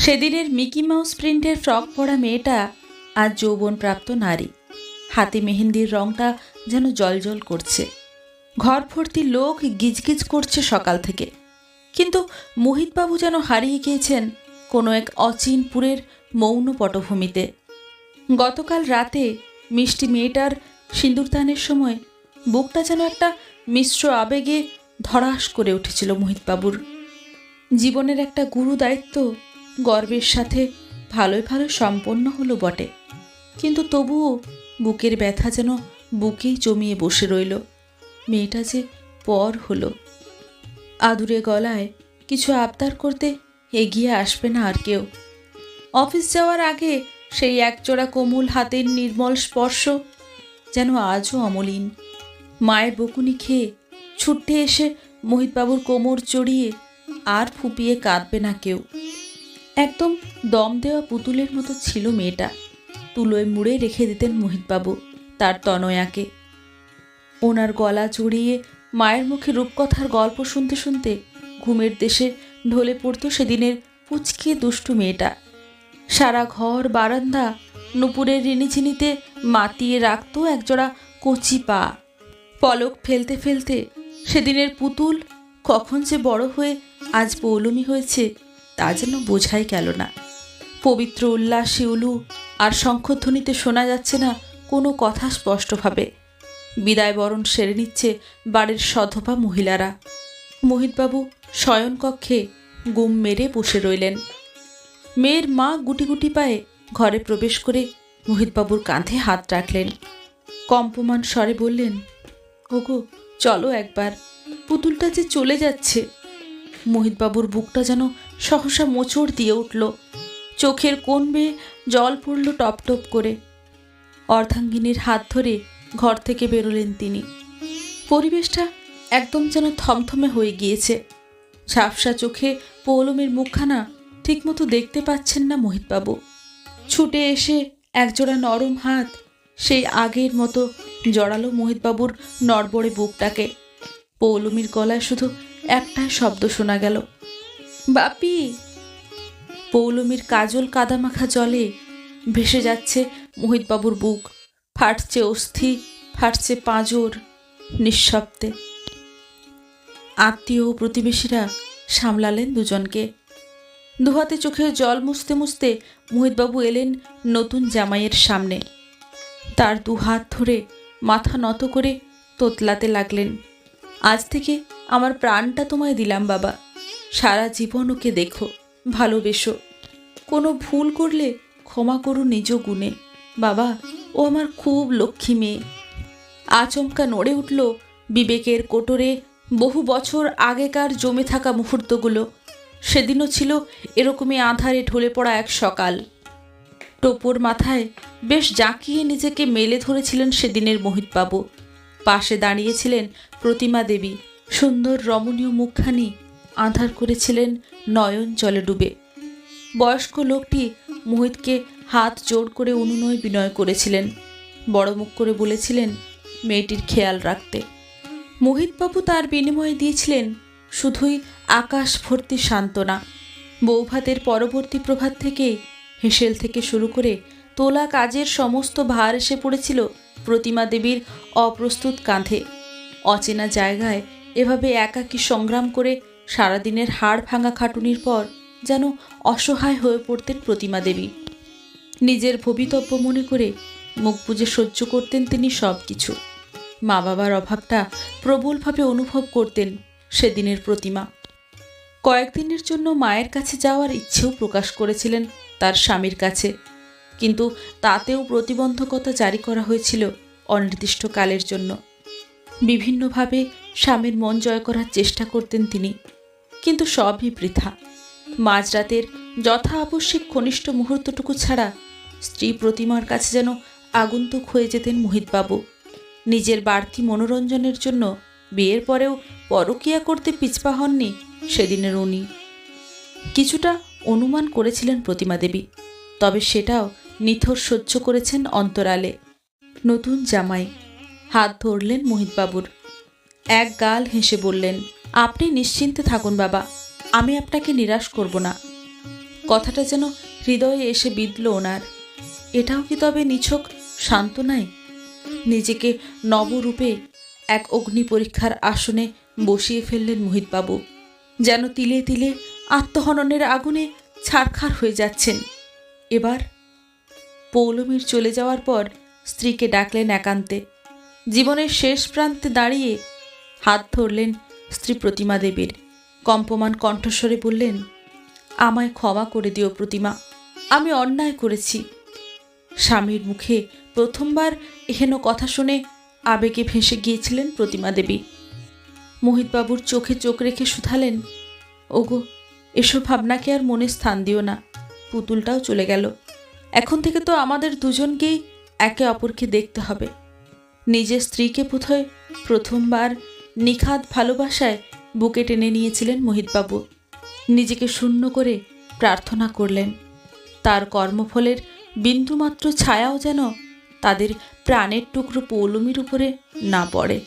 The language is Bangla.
সেদিনের মিকি মাউস প্রিন্টের ফ্রক পরা মেয়েটা আজ যৌবনপ্রাপ্ত নারী। হাতে মেহেন্দির রংটা যেন জলজল করছে। ঘর ভর্তি লোক গিজগিজ করছে সকাল থেকে। কিন্তু মোহিতবাবু যেন হারিয়ে গিয়েছেন কোনো এক অচিনপুরের মৌন পটভূমিতে। গতকাল রাতে মিষ্টি মেয়েটার সিঁদুরদানের সময় বুকটা যেন একটা মিশ্র আবেগে ধরাস করে উঠেছিল মোহিতবাবুর। জীবনের একটা গুরু দায়িত্ব গর্বের সাথে ভালোই ভালো সম্পন্ন হলো বটে। কিন্তু তবুও বুকের ব্যথা যেন বুকেই জমিয়ে বসে রইল। মেয়েটা যে পর হলো। আদুরে গলায় কিছু আবদার করতে এগিয়ে আসবে না আর কেউ। অফিস যাওয়ার আগে সেই একজোড়া কোমল হাতের নির্মল স্পর্শ যেন আজও অমলিন। মায়ের বকুনি খেয়ে ছুটে এসে মোহিতবাবুর কোমর চড়িয়ে আর ফুপিয়ে কাঁদবে না কেউ। একদম দম দেওয়া পুতুলের মতো ছিল মেয়েটা। তুলোয় মুড়ে রেখে দিতেন মোহিতবাবু, তার তনয়াকে। ওনার গলা জড়িয়ে মায়ের মুখে রূপকথার গল্প শুনতে শুনতে ঘুমের দেশে ঢলে পড়তো সেদিনের পুচকে দুষ্টু মেয়েটা। সারা ঘর বারান্দা নুপুরের রিনিঝিনিতে মাতিয়ে রাখতো একজোড়া কচি পা। পলক ফেলতে ফেলতে সেদিনের পুতুল কখন যে বড় হয়ে আজ পৌলমি হয়েছে তা যেন বোঝাই গেল না। পবিত্র উল্লাস শিউলু আর শঙ্খধ্বনিতে শোনা যাচ্ছে না কোনো কথা স্পষ্টভাবে। বিদায় বরণ সেরে নিচ্ছে বাড়ির সধবা মহিলারা। মোহিতবাবু শয়নকক্ষে গুম মেরে বসে রইলেন। মেয়ের মা গুটি গুটি পায়ে ঘরে প্রবেশ করে মোহিতবাবুর কাঁধে হাত রাখলেন। কম্পমান স্বরে বললেন, ওগো, চলো একবার, পুতুলটা যে চলে যাচ্ছে। মোহিতবাবুর বুকটা যেন সহসা মোচড় দিয়ে উঠল। চোখের কোণ বেয়ে জল পড়ল টপ টপ করে। অর্ধাঙ্গিনীর হাত ধরে ঘর থেকে বেরোলেন তিনি। পরিবেশটা একদম যেন থমথমে হয়ে গিয়েছে। ঝাপসা চোখে পৌলমের মুখখানা ঠিকমতো দেখতে পাচ্ছেন না মোহিতবাবু। ছুটে এসে একজোড়া নরম হাত সেই আগের মতো জড়ালো মোহিতবাবুর নড়বড়ে বুকটাকে। পৌলমীর গলায় শুধু একটাই শব্দ শোনা গেল। বাপি। পৌলমীর কাজল কাদামাখা জলে ভেসে যাচ্ছে মোহিতবাবুর বুক, ফাটছে অস্থি, ফাটছে পাঁজর নিঃশব্দে। আত্মীয় ও প্রতিবেশীরা সামলালেন দুজনকে। দুহাতে চোখে জল মুছতে মুছতে মোহিতবাবু এলেন নতুন জামাইয়ের সামনে। তার দু হাত ধরে মাথা নত করে তোতলাতে লাগলেন। আজ থেকে আমার প্রাণটা তোমায় দিলাম বাবা। সারা জীবন ওকে দেখো, ভালোবেসো। কোনো ভুল করলে ক্ষমা করো নিজ গুণে। বাবা, ও আমার খুব লক্ষ্মী মেয়ে। আচমকা নড়ে উঠল বিবেকের কোটরে বহু বছর আগেকার জমে থাকা মুহূর্তগুলো। সেদিনও ছিল এরকমই আধারে ঢলে পড়া এক সকাল। টোপর মাথায় বেশ জাঁকিয়ে নিজেকে মেলে ধরেছিলেন সেদিনের মোহিতবাবু। পাশে দাঁড়িয়েছিলেন প্রতিমা দেবী। সুন্দর রমণীয় মুখখানি আধার করেছিলেন নয়ন জলে ডুবে। বয়স্ক লোকটি মোহিতকে হাত জোর করে অনুনয় বিনয় করেছিলেন। বড় মুখ করে বলেছিলেন, মেয়েটির খেয়াল রাখতে। মোহিতবাবু তার বিনিময়ে দিয়েছিলেন, শুধুই আকাশ ভর্তি সান্ত্বনা। বৌভাতের পরবর্তী প্রভাত থেকে হেসেল থেকে শুরু করে তোলা কাজের সমস্ত ভার এসে পড়েছিল প্রতিমা দেবীর অপ্রস্তুত কাঁধে। অচেনা জায়গায় এভাবে একাকী সংগ্রাম করে সারাদিনের হাড় ভাঙা খাটুনির পর যেন অসহায় হয়ে পড়তেন প্রতিমা দেবী। নিজের ভবিতব্য মনে করে মুখ বুজে সহ্য করতেন তিনি সব কিছু মা বাবার অভাবটা প্রবলভাবে অনুভব করতেন সেদিনের প্রতিমা। কয়েকদিনের জন্য মায়ের কাছে যাওয়ার ইচ্ছেও প্রকাশ করেছিলেন তার স্বামীর কাছে। কিন্তু তাতেও প্রতিবন্ধকতা জারি করা হয়েছিল অনির্দিষ্টকালের জন্য। বিভিন্নভাবে স্বামীর মন জয় করার চেষ্টা করতেন তিনি। কিন্তু সবই বৃথা। মাঝরাতের যথা আবশ্যিক ঘনিষ্ঠ মুহূর্তটুকু ছাড়া স্ত্রী প্রতিমার কাছে যেন আগন্তুক হয়ে যেতেন মোহিতবাবু। নিজের বাড়তি মনোরঞ্জনের জন্য বিয়ের পরেও পরকিয়া করতে পিছপা হননি সেদিনের উনি। কিছুটা অনুমান করেছিলেন প্রতিমা দেবী, তবে সেটাও নিথর সহ্য করেছেন অন্তরালে। নতুন জামাই, হাত ধরলেন মোহিতবাবুর। এক গাল হেসে বললেন আপনি নিশ্চিন্তে থাকুন, বাবা। আমি আপনাকে নিরাশ করব না। কথাটা যেন হৃদয়ে এসে বিঁধল ওনার। এটাও কি তবে নিছক সান্ত্বনায় নিজেকে নবরূপে এক অগ্নি পরীক্ষার আসনে বসিয়ে ফেললেন মোহিতবাবু, যেন তিলে তিলে আত্মহননের আগুনে ছারখার হয়ে যাচ্ছেন। এবার পৌলমীর চলে যাওয়ার পর স্ত্রীকে ডাকলেন একান্তে। জীবনের শেষ প্রান্তে দাঁড়িয়ে হাত ধরলেন স্ত্রী প্রতিমা দেবীর। কম্পমান কণ্ঠস্বরে বললেন, আমায় ক্ষমা করে দিও প্রতিমা, আমি অন্যায় করেছি। স্বামীর মুখে প্রথমবার এহেন কথা শুনে আবেগে ভেসে গিয়েছিলেন প্রতিমা দেবী। মোহিতবাবুর চোখে চোখ রেখে শুধালেন, ওগো, এসব ভাবনাকে আর মনে স্থান দিও না, পুতুলটাও চলে গেল। এখন থেকে তো আমাদের দুজনকেই একে অপরকে দেখতে হবে। নিজের স্ত্রীকে বোধহয় প্রথমবার নিখাদ ভালোবাসায় বুকে টেনে নিয়েছিলেন মোহিতবাবু। নিজেকে শূন্য করে প্রার্থনা করলেন। তার কর্মফলের বিন্দুমাত্র ছায়াও যেন তাদের প্রাণের টুকরো পৌলমির উপরে না পড়ে।